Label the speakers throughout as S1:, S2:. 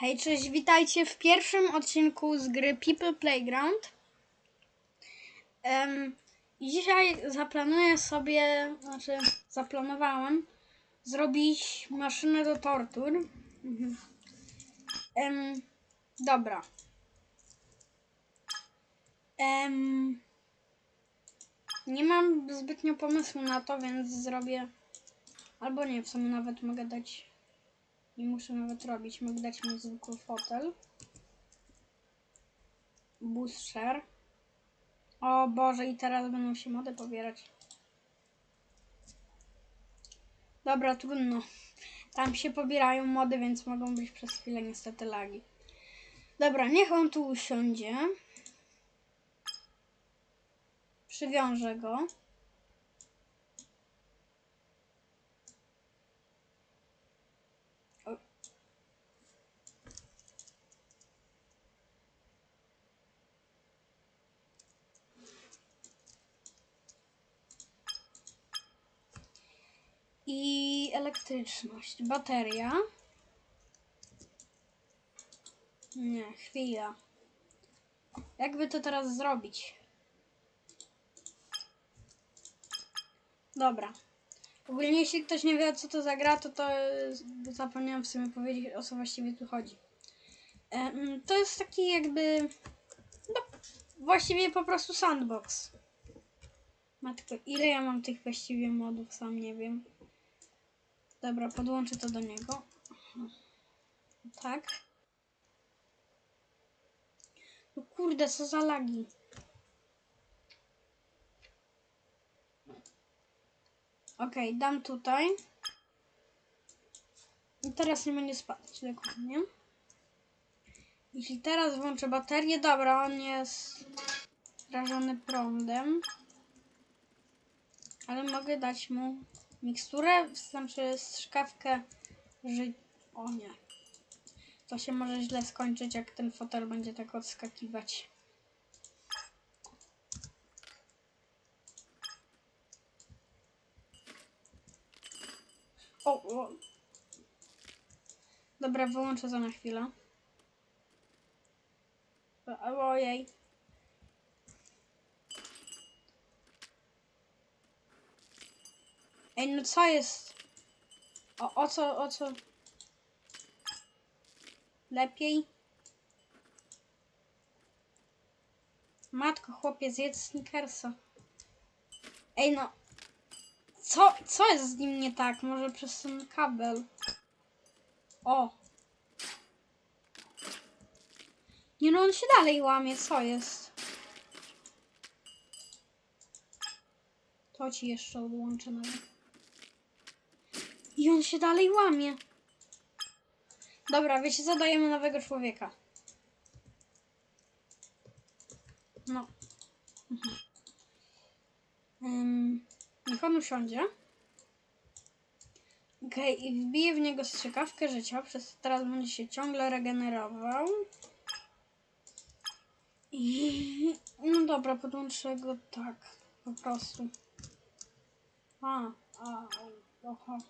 S1: Hej, cześć, witajcie w pierwszym odcinku z gry People Playground. I dzisiaj zaplanuję sobie, znaczy zaplanowałem zrobić maszynę do tortur. Em, dobra. Em, nie mam zbytnio pomysłu na to, więc zrobię. Albo nie, w sumie nawet mogę dać nie muszę nawet robić. Mogę dać mu zwykły fotel. Booster. O Boże, i teraz będą się mody pobierać. Dobra, trudno. Tam się pobierają mody, więc mogą być przez chwilę niestety lagi. Dobra, niech on tu usiądzie. Przywiążę go. I elektryczność. Bateria. Nie, chwila. Jakby to teraz zrobić? Dobra. Ogólnie jeśli ktoś nie wie co to za gra, to to e, zapomniałam w sumie powiedzieć o co właściwie tu chodzi. E, mm, To jest taki jakby no, właściwie po prostu sandbox. Matko, ile ja mam tych właściwie modów, sam nie wiem. Dobra, podłączę to do niego. Tak. No kurde, co za lagi. Okej, dam tutaj. I teraz nie będzie spadać, dokładnie. Jeśli teraz włączę baterię, dobra, on jest rażony prądem. Ale mogę dać mu miksturę, znaczy szkawkę ży... O nie. To się może źle skończyć, jak ten fotel będzie tak odskakiwać. O, o. Dobra, wyłączę to na chwilę. Ojej. Ej, no co jest? O, o co, o co? Lepiej? Matko, chłopie, zjedz Snickersa. Ej, no. Co, co jest z nim nie tak? Może przez ten kabel? O. Nie no, on się dalej łamie, co jest? To ci jeszcze odłączę nawet. I on się dalej łamie. Dobra, wiecie co? Dajemy nowego człowieka. No. Mhm. Ym, niech on usiądzie. Okej, i wbiję w niego strzykawkę życia, przez teraz będzie się ciągle regenerował. I... No dobra, podłączę go tak, po prostu. A, a, oho. Yy,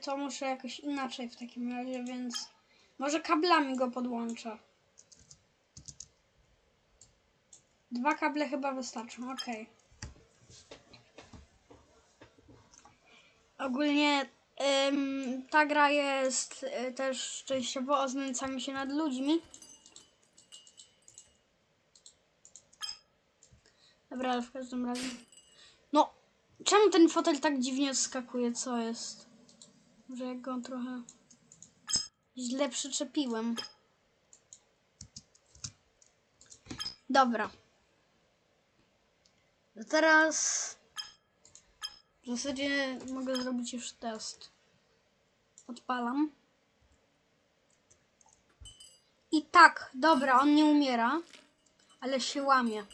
S1: to muszę jakoś inaczej w takim razie, więc może kablami go podłączę. Dwa kable chyba wystarczą, okej. Ogólnie ym, ta gra jest y, też częściowo o znęcaniu się nad ludźmi. Dobra, ale w każdym razie. No, czemu ten fotel tak dziwnie odskakuje? Co jest? Jak go trochę źle przyczepiłem. Dobra. To teraz w zasadzie mogę zrobić już test. Odpalam. I tak, dobra, on nie umiera, ale się łamie.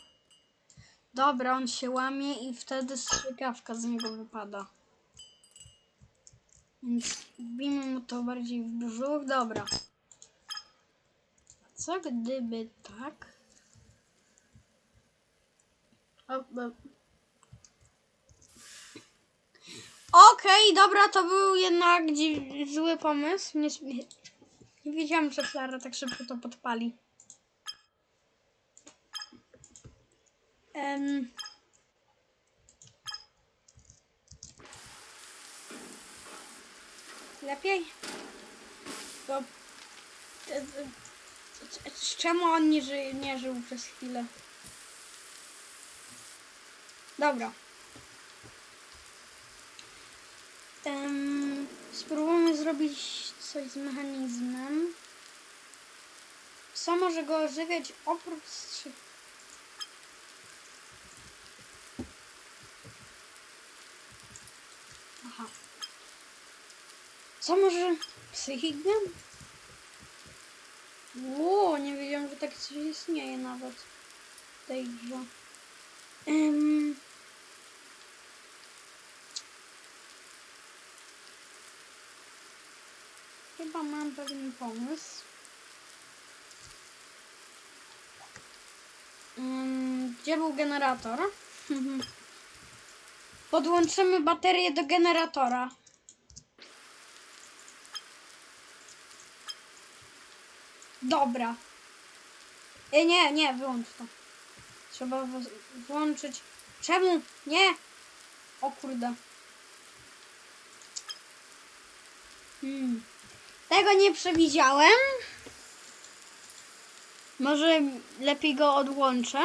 S1: Dobra, on się łamie i wtedy strzykawka z niego wypada. Więc wbijmy mu to bardziej w brzuch. Dobra. Co gdyby tak? Okej, dobra, to był jednak zły pomysł. Nie, nie, wiedziałam, że Flara tak szybko to podpali. Em. Lepiej? C- c- Czemu on nie, ży, nie żył przez chwilę? Dobra. Em, spróbujmy zrobić coś z mechanizmem. Co może go ożywiać oprócz Co może psychikę? Ło, nie wiedziałam, że tak coś istnieje nawet w tej grze. Em, Chyba mam pewien pomysł. Ym, Gdzie był generator? Podłączymy baterię do generatora. Dobra. E, nie, nie, wyłącz to. Trzeba włączyć. Czemu? Nie! O kurde. Hmm. Tego nie przewidziałem. Może lepiej go odłączę.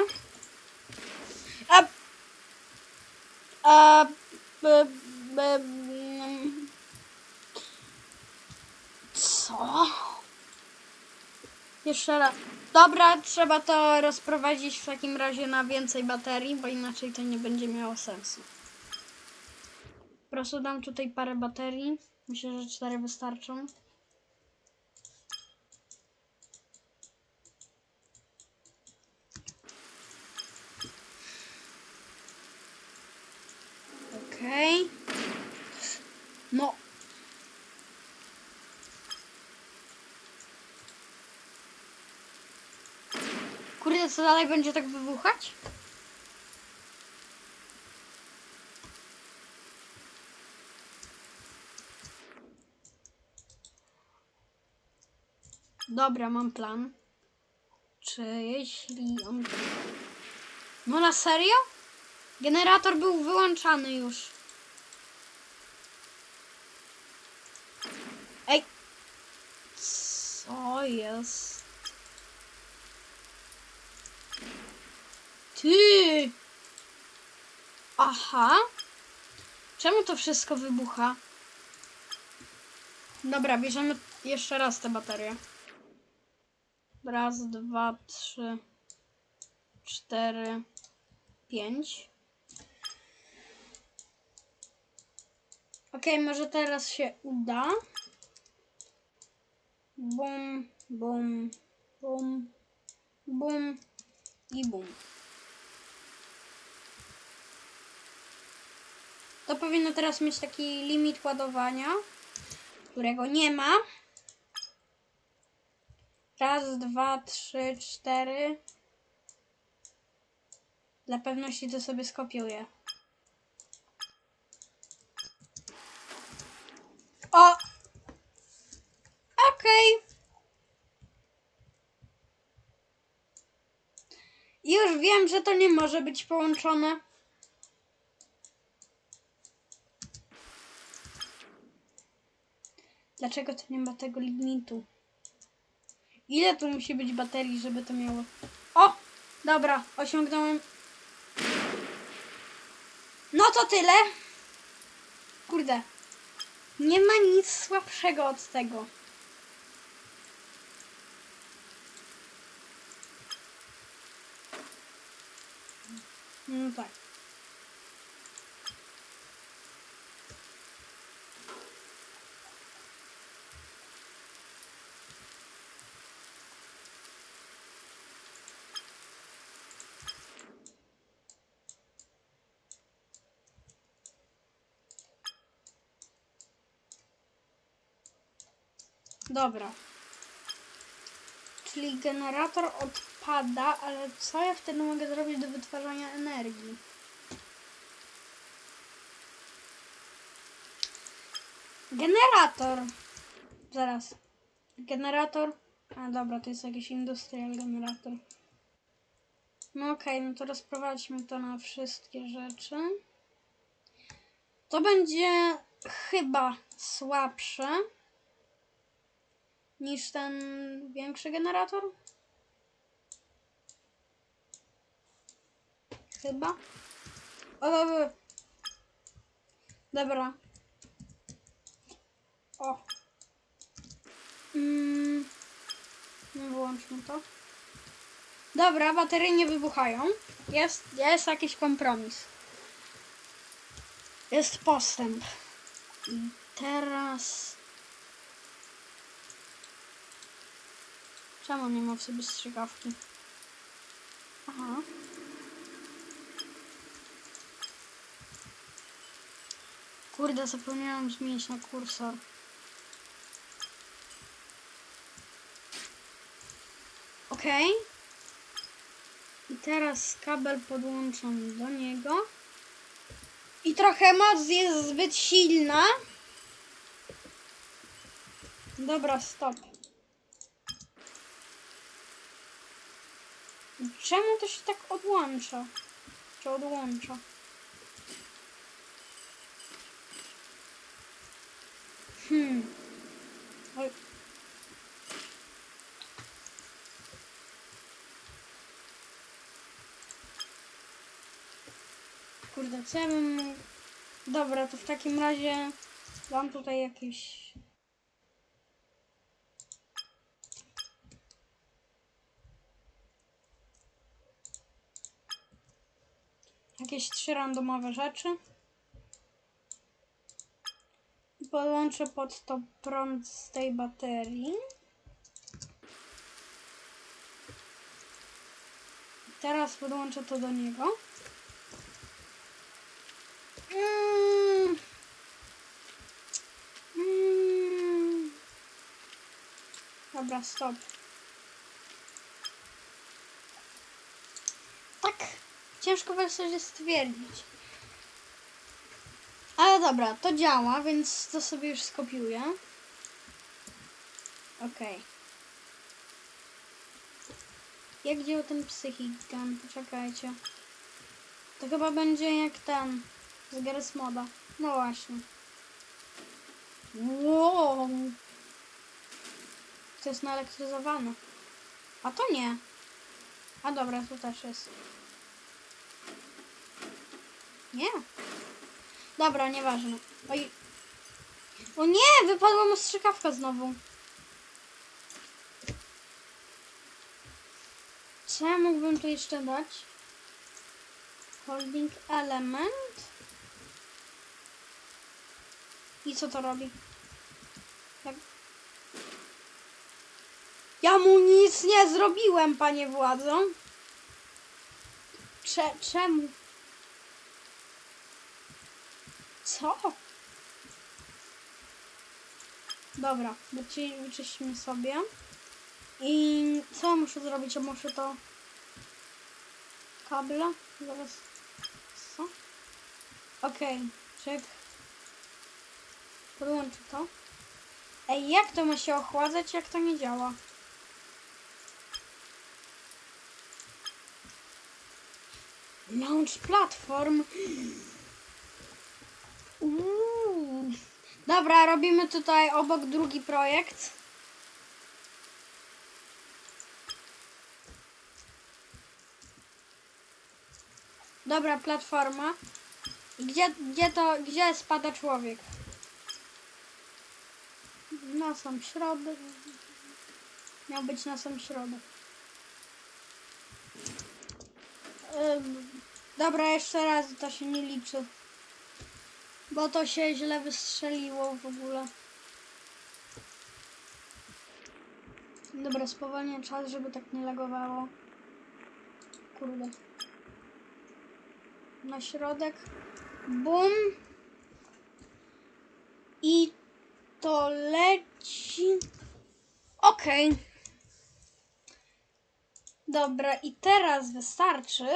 S1: A. A. B, b, mm. Co? Jeszcze raz. Dobra, trzeba to rozprowadzić w takim razie na więcej baterii, bo inaczej to nie będzie miało sensu. Po prostu dam tutaj parę baterii. Myślę, że cztery wystarczą. Okej. No. Kurde, co dalej będzie tak wybuchać? Dobra, mam plan. Czy jeśli on... No na serio? Generator był wyłączany już. Ej! Co jest? Ty! Aha! Czemu to wszystko wybucha? Dobra, bierzemy jeszcze raz te baterie. Raz, dwa, trzy, cztery, pięć. Okej, może teraz się uda. Bum, bum, bum, bum i bum. To powinno teraz mieć taki limit ładowania, którego nie ma. Raz, dwa, trzy, cztery. Dla pewności to sobie skopiuję. O! Okej. Już wiem, że to nie może być połączone. Dlaczego to nie ma tego limitu? Ile tu musi być baterii, żeby to miało... O! Dobra, osiągnąłem... No to tyle. Kurde. Nie ma nic słabszego od tego. No tak. Dobra. Czyli generator odpada, ale co ja wtedy mogę zrobić do wytwarzania energii? Generator. Zaraz. Generator. A dobra, to jest jakiś industrial generator. No okej, no to rozprowadźmy to na wszystkie rzeczy. To będzie chyba słabsze niż ten większy generator. Chyba. O, dobra. Dobra. O. Mm. No wyłączmy to. Dobra, baterie nie wybuchają. Jest, jest jakiś kompromis. Jest postęp. I teraz... Czemu nie ma w sobie strzykawki? Aha. Kurde, zapomniałam zmienić na kursor. Okej. I teraz kabel podłączam do niego. I trochę moc jest zbyt silna. Dobra, stop. Czemu to się tak odłącza? Czy odłącza? Hmm. Oj. Kurde, co ja bym. Dobra, to w takim razie dam tutaj jakieś... Jakieś trzy randomowe rzeczy. Podłączę pod to prąd z tej baterii. Teraz podłączę to do niego. Mm. Mm. Dobra, stop. Tak, ciężko w zasadzie stwierdzić. Ale dobra, to działa, więc to sobie już skopiuję. Okej. Jak działa ten psychic gun? Poczekajcie. To chyba będzie jak ten z Garry's Moda. No właśnie. Wow. To jest naelektryzowane. A to nie. A dobra, tu też jest. Nie. Dobra, nieważne. Oj. O nie, wypadła mu strzykawka znowu. Co ja mógłbym tu jeszcze dać? Holding element. I co to robi? Jak... Ja mu nic nie zrobiłem, panie władzo. Cze czemu? Co? Dobra, wyczy wyczyścimy sobie. I co ja muszę zrobić? Ja muszę to... Kable? Zaraz... Co? Okej, czek. Podłączę to. Ej, jak to ma się ochładzać, jak to nie działa? Launch platform. Dobra, robimy tutaj obok drugi projekt. Dobra, platforma. Gdzie, gdzie to, gdzie spada człowiek? Na sam środek. Miał być na sam środek. Dobra, jeszcze raz to się nie liczy. Bo to się źle wystrzeliło w ogóle. Dobra, spowolnię czas, żeby tak nie lagowało. Kurde. Na środek. Bum. I to leci. Okej. Dobra, i teraz wystarczy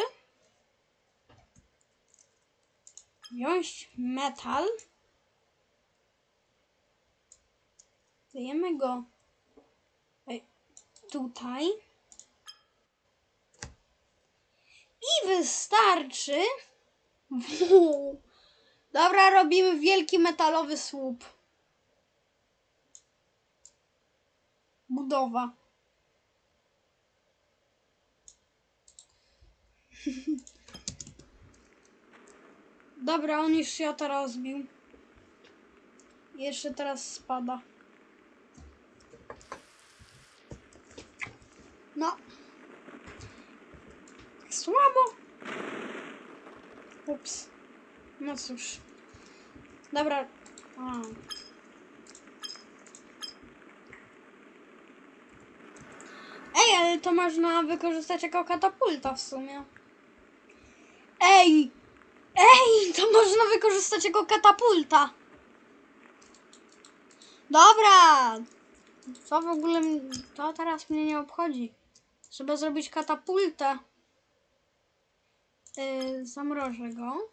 S1: wziąć metal Dajemy go Ej, tutaj. I wystarczy. Dobra, robimy wielki metalowy słup. Budowa. Dobra, on już się to rozbił. Jeszcze teraz spada. No. Słabo. Ups. No cóż. Dobra. A. Ej, ale to można wykorzystać jako katapulta w sumie. Ej! Ej, to można wykorzystać jako katapulta. Dobra. Co w ogóle... To teraz mnie nie obchodzi. Trzeba zrobić katapultę. Yy, zamrożę go.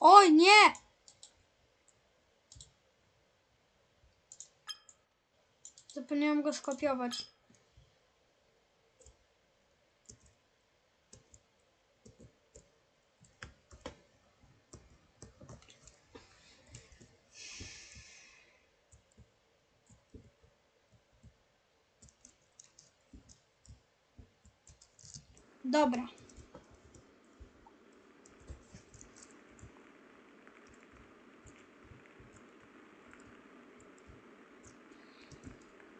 S1: Oj, nie! Zapomniałam go skopiować. Dobra.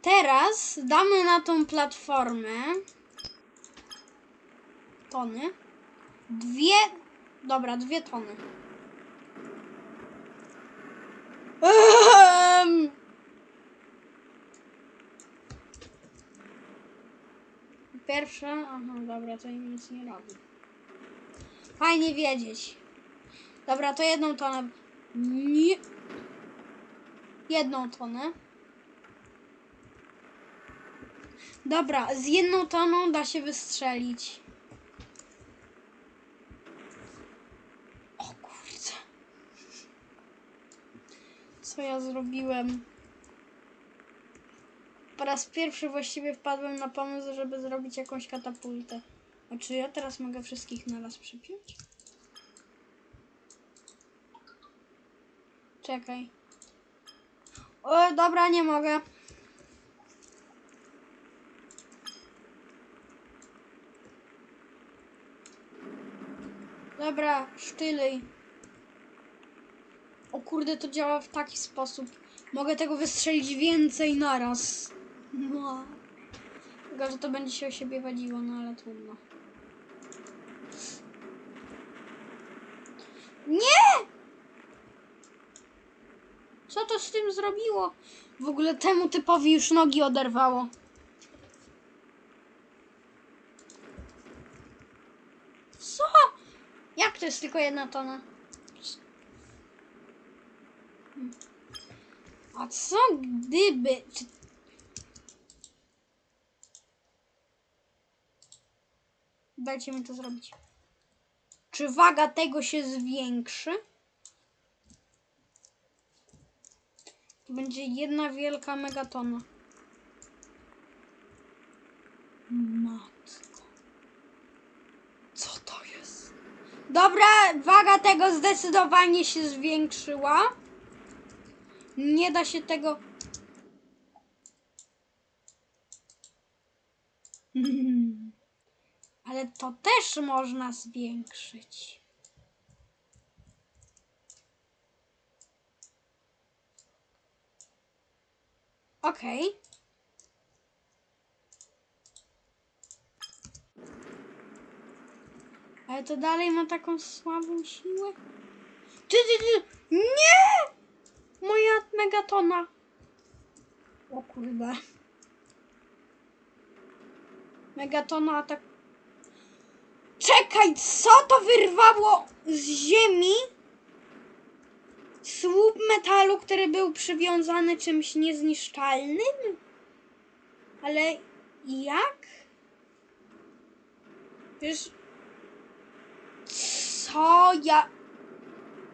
S1: Teraz damy na tą platformę tony. Dwie. Dobra, dwie tony. Pierwsze. Aha, dobra, to im nic nie robi. Fajnie wiedzieć. Dobra, to jedną tonę. Nie. Jedną tonę. Dobra, z jedną toną da się wystrzelić. O kurde. Co ja zrobiłem? Po raz pierwszy właściwie wpadłem na pomysł, żeby zrobić jakąś katapultę. A czy ja teraz mogę wszystkich na raz przypiąć? Czekaj. O, dobra, nie mogę. Dobra, sztylej. O kurde, to działa w taki sposób. Mogę tego wystrzelić więcej naraz. No. Tylko, że to będzie się o siebie wadziło, no ale trudno. Nie! Co to z tym zrobiło? W ogóle temu typowi już nogi oderwało. Co? Jak to jest tylko jedna tona? A co gdyby... Dajcie mi to zrobić. Czy waga tego się zwiększy? To będzie jedna wielka megatona. Matko. Co to jest? Dobra, waga tego zdecydowanie się zwiększyła. Nie da się tego. Ale to też można zwiększyć. Okej. Ale to dalej ma taką słabą siłę. Ty, ty, ty! Nie! Moja megatona. O kurde. Megatona atak. Czekaj, co to wyrwało z ziemi? Słup metalu, który był przywiązany czymś niezniszczalnym? Ale jak? Wiesz, co ja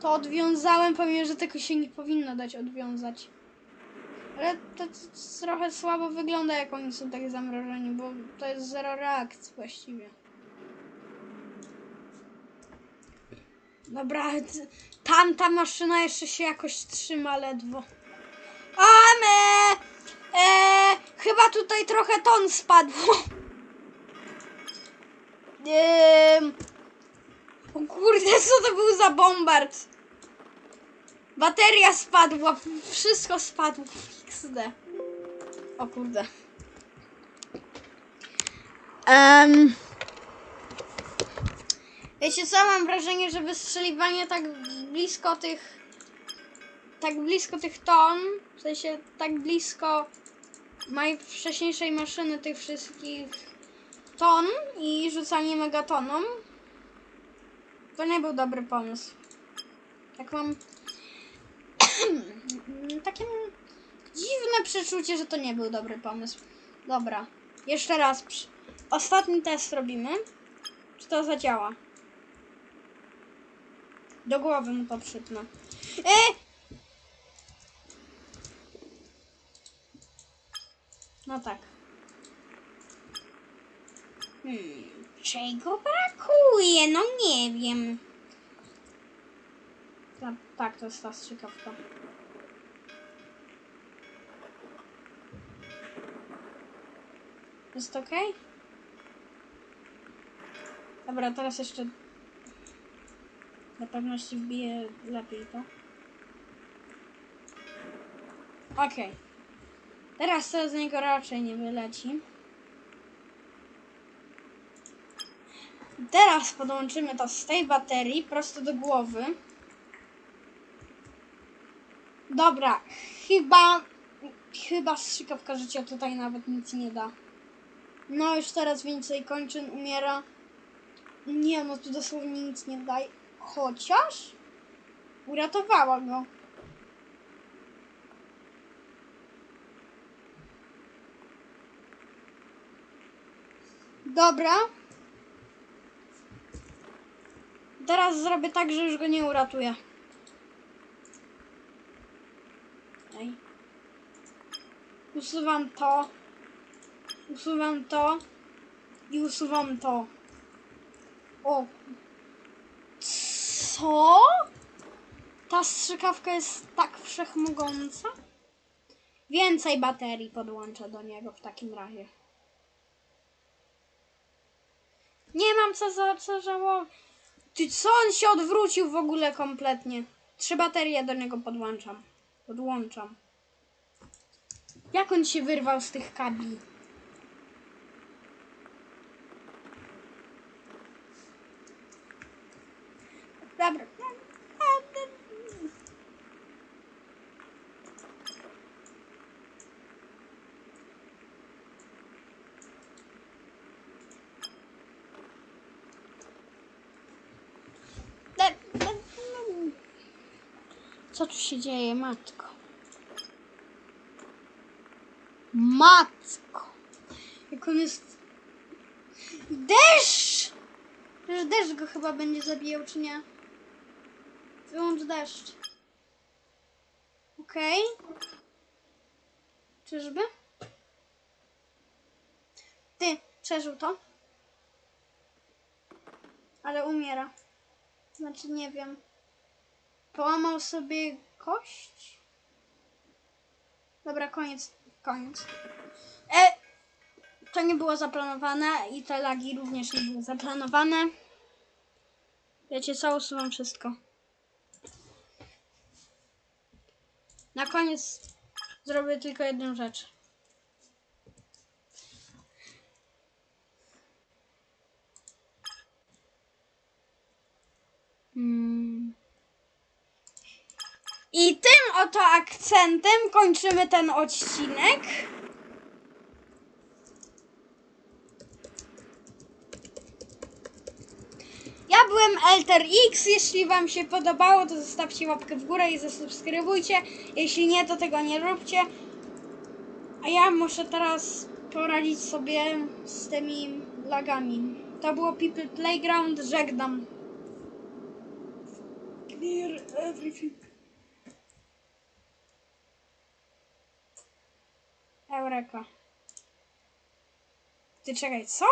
S1: to odwiązałem, powiem, że tego się nie powinno dać odwiązać. Ale to, to trochę słabo wygląda, jak oni są tak zamrożeni, bo to jest zero reakcji właściwie. Dobra, tamta maszyna jeszcze się jakoś trzyma ledwo. Ame! Chyba tutaj trochę ton spadło. Ehm, o kurde, co to był za bombard? Bateria spadła, wszystko spadło. XD. O kurde. Um, wiecie co, mam wrażenie, że wystrzeliwanie tak blisko tych tak blisko tych ton, w sensie tak blisko mojej wcześniejszej maszyny tych wszystkich ton i rzucanie megatonom to nie był dobry pomysł. Tak mam takie dziwne przeczucie, że to nie był dobry pomysł. Dobra, jeszcze raz. Ostatni test robimy. Czy to zadziała? Do głowy mu to przytnę. E! No tak. Hmm, czego brakuje? No nie wiem. Ta, tak, to jest ta strzykawka. Jest ok? Dobra, teraz jeszcze na pewności wbiję lepiej to. Okej. Teraz to z niego raczej nie wyleci. Teraz podłączymy to z tej baterii prosto do głowy. Dobra, chyba chyba strzykawka życia tutaj nawet nic nie da. No już teraz więcej kończyn umiera. Nie, no tu dosłownie nic nie daje. Chociaż uratowała go. Dobra. Teraz zrobię tak, że już go nie uratuję. Usuwam to. Usuwam to. I usuwam to. O. Co? Ta strzykawka jest tak wszechmogąca? Więcej baterii podłączę do niego w takim razie. Nie mam co za co żałować. Ty co on się odwrócił w ogóle kompletnie? Trzy baterie do niego podłączam. Podłączam. Jak on się wyrwał z tych kabli? Dobra. Co tu się dzieje, matko? Matko! Jak on jest... Deszcz! Że deszcz go chyba będzie zabijał, czy nie? Wyłącz deszcz. Okej. Czyżby? Ty, przeżył to. Ale umiera. Znaczy, nie wiem. Połamał sobie kość? Dobra, koniec. Koniec. E, to nie było zaplanowane i te lagi również nie były zaplanowane. Wiecie co, usuwam wszystko. Na koniec zrobię tylko jedną rzecz. Hmm. I tym oto akcentem kończymy ten odcinek. Ja Alter X. Jeśli Wam się podobało, to zostawcie łapkę w górę i zasubskrybujcie. Jeśli nie, to tego nie róbcie. A ja muszę teraz poradzić sobie z tymi lagami. To było People Playground. Żegnam. Clear everything. Eureka. Ty czekaj, co?